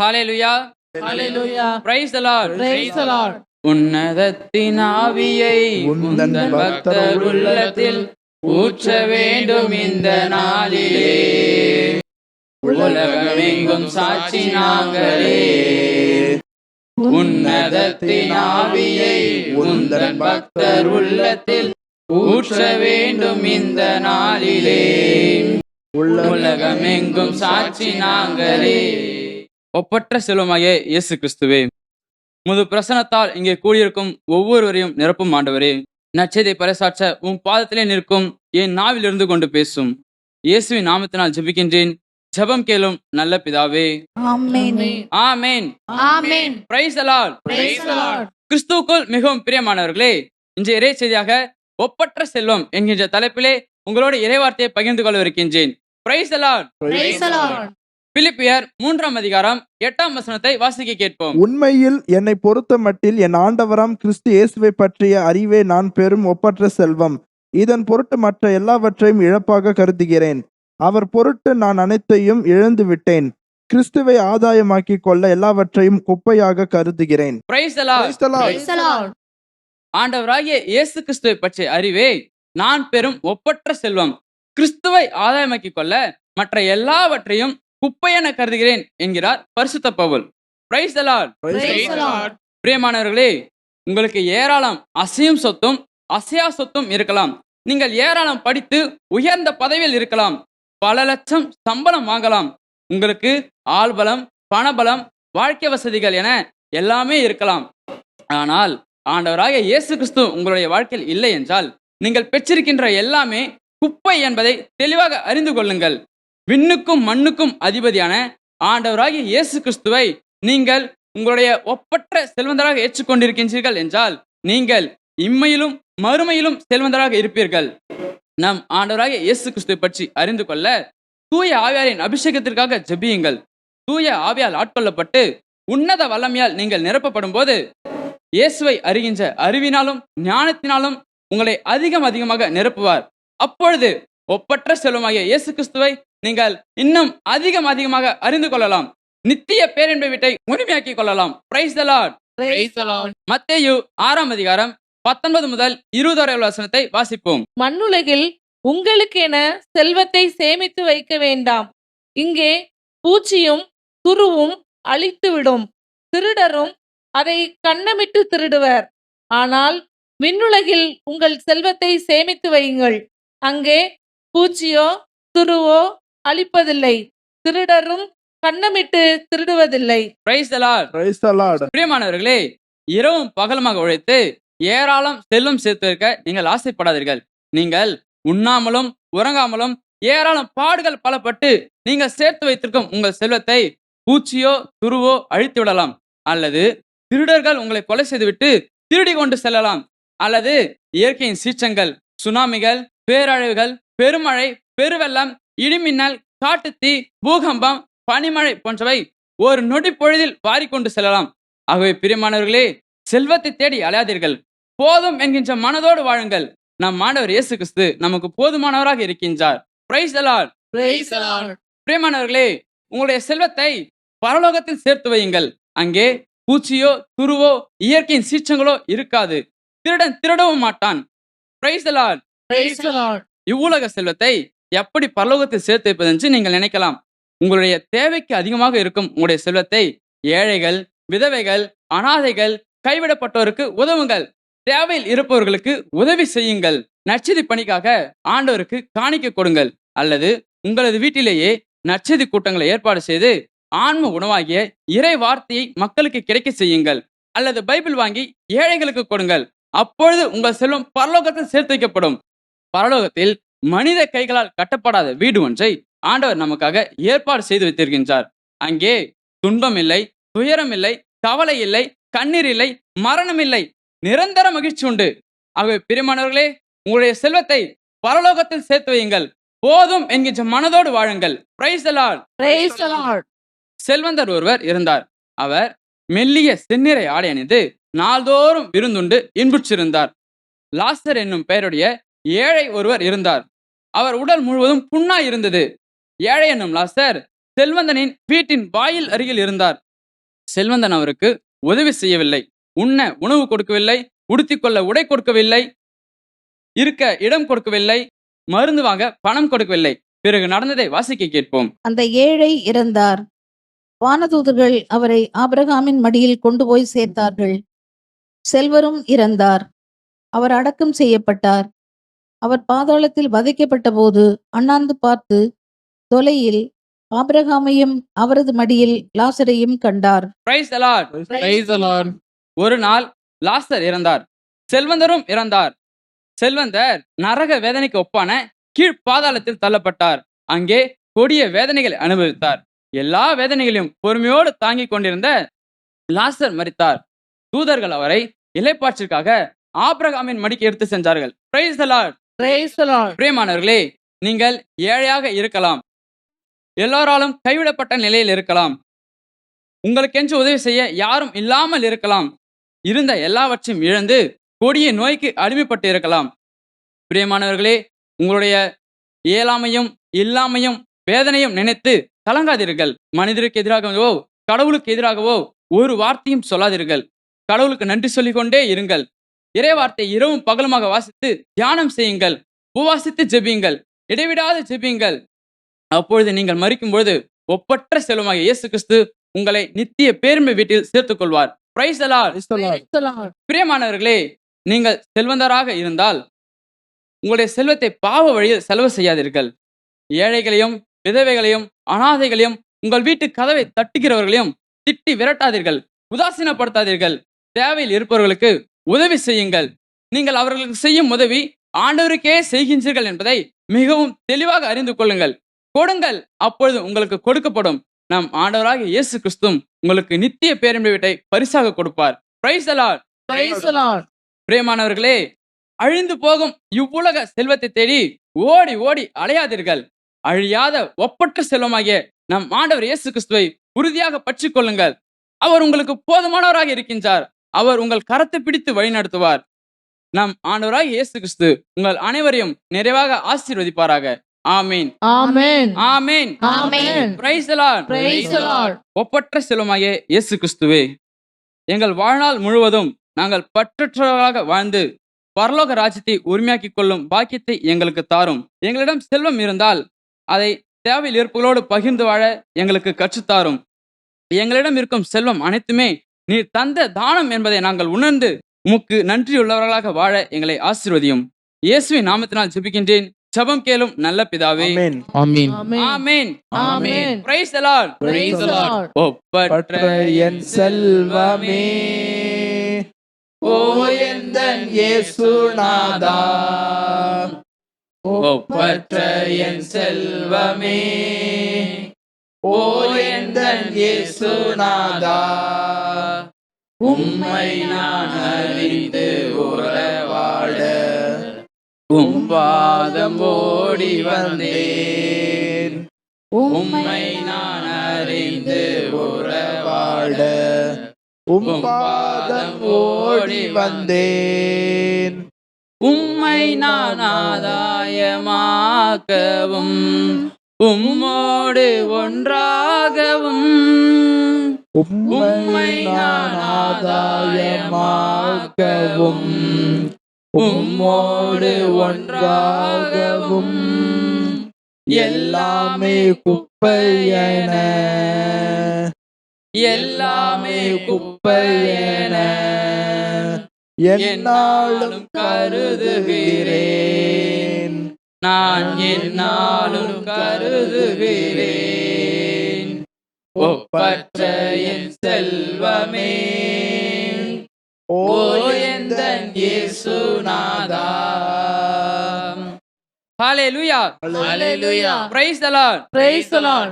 Hallelujah. Hallelujah. praise the lord. Praise the Lord. உன்னதத்தின் ஆவியை உந்தன் பக்தர் உள்ளத்தில் ஊற்ற வேண்டும் இந்த நாளிலே. உலகமெங்கும் சாட்சி நாங்களே. உன்னதத்தின் ஆவியை உந்தன் பக்தர் உள்ளத்தில் ஊற்ற வேண்டும் இந்த நாளிலே. உலகமெங்கும் சாட்சி நாங்களே. ஒப்பற்ற செல்வமாகிய இயேசு கிறிஸ்துவே முது பிரசனத்தால் இங்கே கூடியிருக்கும் ஒவ்வொருவரையும் நிரப்பும் ஆண்டவரே நச்சதை பறைசாற்ற உன் பாதத்திலே நிற்கும் என் நாவில் இருந்து கொண்டு பேசும் இயேசுவின் நாமத்தினால் ஜெபிக்கின்றேன் ஜெபம் கேளும் நல்ல பிதாவே. Amen Amen. பிரைஸ் அலால். கிறிஸ்துவுக்குள் மிகவும் பிரியமானவர்களே இன்றைய இறை செய்தியாக ஒப்பற்ற செல்வம் என்கின்ற தலைப்பிலே உங்களோட இறைவார்த்தையை பகிர்ந்து கொள்ளவிருக்கின்றேன் பிரைஸ் அலால். பிலிப்பியர் மூன்றாம் அதிகாரம் எட்டாம் வசனத்தை வாசிக்க கேட்போம். உண்மையில் என்னை பொறுத்த மட்டில் என் ஆண்டவராம் கிறிஸ்து இயேசுவை பற்றிய அறிவே நான் பெரும் ஒப்பற்ற செல்வம். இதன் பொருட்டு மற்ற எல்லாவற்றையும் இழப்பாக கருதுகிறேன். அவர் பொருட்டு நான் அனைத்தையும் இழந்து விட்டேன். கிறிஸ்துவை ஆதாயமாக்கி கொள்ள எல்லாவற்றையும் குப்பையாக கருதுகிறேன். பிரைஸ் அலால் Praise the Lord. Praise the Lord. ஆண்டவராகிய இயேசு கிறிஸ்துவை பற்றிய அறிவே நான் பெறும் ஒப்பற்ற செல்வம். கிறிஸ்துவை ஆதாயமாக்கிக் கொள்ள மற்ற எல்லாவற்றையும் குப்பையென கருதுகிறேன் என்கிறார் பரிசுத்த பவுல். பிரைஸ். பிரியமானவர்களே உங்களுக்கு ஏராளம் அசையும் சொத்தும் அசையா சொத்தும் இருக்கலாம். நீங்கள் ஏராளம் படித்து உயர்ந்த பதவியில் இருக்கலாம். பல லட்சம் சம்பளம் வாங்கலாம். உங்களுக்கு ஆள்பலம் பணபலம் வாழ்க்கை வசதிகள் என எல்லாமே இருக்கலாம். ஆனால் ஆண்டவராகிய இயேசு கிறிஸ்து உங்களுடைய வாழ்க்கையில் இல்லை என்றால் நீங்கள் பெற்றிருக்கின்ற எல்லாமே குப்பை என்பதை தெளிவாக அறிந்து கொள்ளுங்கள். விண்ணுக்கும் மண்ணுக்கும் அதிபதியான ஆண்டவராகிய இயேசு கிறிஸ்துவை நீங்கள் உங்களுடைய ஒப்பற்ற செல்வந்தராக ஏற்றுக்கொண்டிருக்கின்றீர்கள் என்றால் நீங்கள் இம்மையிலும் மறுமையிலும் செல்வந்தராக இருப்பீர்கள். நம் ஆண்டவராகிய இயேசு கிறிஸ்துவை பற்றி அறிந்து கொள்ள தூய ஆவியாரின் அபிஷேகத்திற்காக ஜெபியுங்கள். தூய ஆவியால் ஆட்கொள்ளப்பட்டு உன்னத வல்லமையால் நீங்கள் நிரப்பப்படும் போது இயேசுவை அறிகின்ற அறிவினாலும் ஞானத்தினாலும் உங்களை அதிகம் அதிகமாக நிரப்புவார். அப்பொழுது ஒப்பற்ற செல்வமாகிய இயேசு கிறிஸ்துவை நீங்கள் இன்னும் அதிகம் அதிகமாக அறிந்து கொள்ளலாம். நித்திய பேரின்பை வீட்டை உரிமையாக்கிக் கொள்ளலாம். Praise the lord Praise the Lord. மத்தேயு ஆறாம் அதிகாரம் பத்தொன்பது முதல் இருபது வரை வசனத்தை வாசிப்போம். மண்ணுலகில் உங்களுக்கென செல்வத்தை சேமித்து வைக்க வேண்டாம். இங்கே பூச்சியும் துருவும் அழித்துவிடும். திருடரும் அதை கண்ணமிட்டு திருடுவர். ஆனால் விண்ணுலகில் உங்கள் செல்வத்தை சேமித்து வையுங்கள். அங்கே பூச்சியோ துருவோ அழிப்பதில்லை. திருடரும் கண்ணமிட்டு திருடுவதில்லை. Price Lord. பிரியமானவர்களே இரவும் பகலுமாக உழைத்து ஏராளம் செல்வம் சேர்த்து வைக்க நீங்கள் ஆசைப்படாதீர்கள். நீங்கள் உண்ணாமலும் உறங்காமலும் ஏராளம் பாடுகள் பலப்பட்டு நீங்கள் சேர்த்து வைத்திருக்கும் உங்கள் செல்வத்தை பூச்சியோ துருவோ அழித்து விடலாம். அல்லது திருடர்கள் உங்களை கொலை செய்துவிட்டு திருடி கொண்டு செல்லலாம். அல்லது இயற்கையின் சீற்றங்கள் சுனாமிகள் பேரழிவுகள் பெருமழை பெருவெள்ளம் இடிமின்னல் காட்டுத்தீ பூகம்பம் பனிமழை போன்றவை ஒரு நொடி பொழுதில் வாரிக்கொண்டு செல்லலாம். ஆகவே பிரியமானவர்களே செல்வத்தை தேடி அலையாதீர்கள். போதும் என்கின்ற மனதோடு வாழுங்கள். நம் மாணவர் இயேசு கிறிஸ்து நமக்கு போதுமானவராக இருக்கின்றார். பிரைஸ். பிரியமானவர்களே உங்களுடைய செல்வத்தை பரலோகத்தில் சேர்த்து வையுங்கள். அங்கே பூச்சியோ துருவோ இயற்கையின் சீற்றங்களோ இருக்காது. திருடன் திருடவும் மாட்டான். பிரைஸ். இவ்வுலக செல்வத்தை எப்படி பரலோகத்தை சேர்த்து வைப்பதென்று நீங்கள் நினைக்கலாம். உங்களுடைய தேவைக்கு அதிகமாக இருக்கும் உங்களுடைய செல்வத்தை ஏழைகள் விதவைகள் அனாதைகள் கைவிடப்பட்டோருக்கு உதவுங்கள். தேவையில் இருப்பவர்களுக்கு உதவி செய்யுங்கள். நச்சதி பணிக்காக ஆண்டவருக்கு காணிக்க கொடுங்கள். அல்லது உங்களது வீட்டிலேயே நச்சதி கூட்டங்களை ஏற்பாடு செய்து ஆன்ம உணவாகிய இறை வார்த்தையை மக்களுக்கு கிடைக்க செய்யுங்கள். அல்லது பைபிள் வாங்கி ஏழைகளுக்கு கொடுங்கள். அப்பொழுது உங்கள் செல்வம் பரலோகத்தில் சேர்த்து வைக்கப்படும். பரலோகத்தில் மனித கைகளால் கட்டப்படாத வீடு ஒன்றை ஆண்டவர் நமக்காக ஏற்பாடு செய்து வைத்திருக்கின்றார். அங்கே துன்பம் இல்லை துயரம் இல்லை கவலை இல்லை கண்ணீர் இல்லை மரணம் இல்லை நிரந்தர மகிழ்ச்சி உண்டு. ஆகவே பிரியமானவர்களே உங்களுடைய செல்வத்தை பரலோகத்தில் சேர்த்து வையுங்கள். போதும் என்கின்ற மனதோடு வாழுங்கள். Praise Praise the Lord. செல்வந்தர் ஒருவர் இருந்தார். அவர் மெல்லிய செந்நிறை ஆடை அணிந்து நாள்தோறும் விருந்துண்டு இன்புற்றிருந்தார். லாசர் என்னும் பெயருடைய ஏழை ஒருவர் இருந்தார். அவர் உடல் முழுவதும் புண்ணாய் இருந்தது. ஏழை என்னும் லாசர் செல்வந்தனின் வீட்டின் வாயில் அருகில் இருந்தார். செல்வந்தன் அவருக்கு உதவி செய்யவில்லை. உண்ண உணவு கொடுக்கவில்லை. உடுத்திக்கொள்ள உடை கொடுக்கவில்லை. இருக்க இடம் கொடுக்கவில்லை. மருந்து வாங்க பணம் கொடுக்கவில்லை. பிறகு நடந்ததை வாசிக்க கேட்போம். அந்த ஏழை இறந்தார். வானதூதர்கள் அவரை ஆபிரகாமின் மடியில் கொண்டு போய் சேர்த்தார்கள். செல்வரும் இறந்தார். அவர் அடக்கம் செய்யப்பட்டார். அவர் பாதாளத்தில் வதைக்கப்பட்ட போது அண்ணாந்து பார்த்து தொலையில் ஆபிரகாமையும் அவரது மடியில் லாசரையும் கண்டார். ஒரு நாள் லாசர் இறந்தார். செல்வந்தரும் இறந்தார். செல்வந்தர் நரக வேதனைக்கு ஒப்பான கீழ் பாதாளத்தில் தள்ளப்பட்டார். அங்கே கொடிய வேதனைகளை அனுபவித்தார். எல்லா வேதனைகளையும் பொறுமையோடு தாங்கிக் கொண்டிருந்த லாசர் மரித்தார். தூதர்கள் அவரை இலைப்பாற்றிற்காக ஆபிரகாமின் மடிக்கு எடுத்து சென்றார்கள். பிரியமானவர்களே நீங்கள் ஏழையாக இருக்கலாம். எல்லோராலும் கைவிடப்பட்ட நிலையில் இருக்கலாம். உங்களுக்கென்று உதவி செய்ய யாரும் இல்லாமல் இருக்கலாம். இருந்த எல்லாவற்றையும் இழந்து கொடிய நோய்க்கு அடிமைப்பட்டு இருக்கலாம். பிரியமானவர்களே உங்களுடைய இயலாமையும் இல்லாமையும் வேதனையும் நினைத்து கலங்காதீர்கள். மனிதருக்கு எதிராகவோ கடவுளுக்கு எதிராகவோ ஒரு வார்த்தையும் சொல்லாதீர்கள். கடவுளுக்கு நன்றி சொல்லிக்கொண்டே இருங்கள். இறை வார்த்தை இரவும் பகலுமாக வாசித்து தியானம் செய்யுங்கள் உபவாசித்து ஜெபியுங்கள் இடைவிடாது ஜெபியுங்கள். அப்பொழுது நீங்கள் மறிக்கும் பொழுது ஒப்பற்ற செல்வமாக இயேசு கிறிஸ்து உங்களை நித்திய பேருமை வீட்டில் சேர்த்துக் கொள்வார் பிரைஸ் அலால் Praise the Lord. Praise the Lord. பிரியமானவர்களே நீங்கள் செல்வந்தராக இருந்தால் உங்களுடைய செல்வத்தை பாவ வழியில் செலவு செய்யாதீர்கள். ஏழைகளையும் விதவைகளையும் அனாதைகளையும் உங்கள் வீட்டு கதவை தட்டுகிறவர்களையும் திட்டி விரட்டாதீர்கள் உதாசீனப்படுத்தாதீர்கள். தேவையில் இருப்பவர்களுக்கு உதவி செய்யுங்கள். நீங்கள் அவர்களுக்கு செய்யும் உதவி ஆண்டவருக்கே செய்கின்றீர்கள் என்பதை மிகவும் தெளிவாக அறிந்து கொள்ளுங்கள். கொடுங்கள் அப்பொழுது உங்களுக்கு கொடுக்கப்படும். நம் ஆண்டவராகிய இயேசு கிறிஸ்துவும் உங்களுக்கு நித்திய பேரன்பை வீட்டை பரிசாக கொடுப்பார். பிரியமானவர்களே அழிந்து போகும் இவ்வுலக செல்வத்தை தேடி ஓடி ஓடி அலையாதீர்கள். அழியாத ஒப்பற்ற செல்வமாகிய நம் ஆண்டவர் இயேசு கிறிஸ்துவை உறுதியாக பற்றிக் கொள்ளுங்கள். அவர் உங்களுக்கு போதுமானவராக இருக்கின்றார். அவர் உங்கள் கரத்தை பிடித்து வழிநடத்துவார் நம் ஆண்டவராகிய இயேசு கிறிஸ்து உங்கள் அனைவரையும் நிறைவாக ஆசீர்வதிப்பாராக amen Amen. Amen Amen. Praise. Praise the Lord. ஒப்பற்ற செல்வமாகிய இயேசு கிறிஸ்துவே எங்கள் வாழ்நாள் முழுவதும் நாங்கள் பற்றற்றவர்களாக வாழ்ந்து பரலோக ராஜ்யத்தை உரிமையாக்கிக் கொள்ளும் பாக்கியத்தை எங்களுக்கு தாரும் எங்களிடம் செல்வம் இருந்தால் அதை தேவையில் இருப்புகளோடு பகிர்ந்து வாழ எங்களுக்கு கற்றுத்தாரும் எங்களிடம் இருக்கும் செல்வம் அனைத்துமே நீர் தந்த தானம் என்பதை நாங்கள் உணர்ந்து உமக்கு நன்றியுள்ளவர்களாக வாழ எங்களை ஆசீர்வதியும் இயேசுவின் நாமத்தினால் ஜெபிக்கின்றேன் ஜெபம் கேளும் நல்ல பிதாவே. Amen. Amen Amen. Praise the Lord. Praise the Lord. ஒப்பற்ற பற்ற என் செல்வமே ஓ எந்தன் இயேசுநாதா ஒப்பற்ற என் செல்வமே ஓ எந்தன் இயேசுநாதா உம்மை நான் அறிந்து உறவாட உம் பாதம் ஓடி வந்தேன். உம்மை நான் அறிந்து உறவாட உம் பாதம் ஓடி வந்தேன். உம்மை நான் ஆதாயமாக்கவும் உம்மோடு ஒன்றாகவும் உம்மை நான் ஆதாயமாகவும் உம்மோடு ஒன்றாகவும் எல்லாமே குப்பையன எல்லாமே குப்பையன என்னாலும் கருதுகிறேன். நான் என்னாலும் கருதுகிறேன். ஒப்பற்ற என் செல்வமே ஓ ஓ எந்த எந்தன் இயேசுநாதா ஹalleluya Hallelujah. praise the lord Praise the Lord.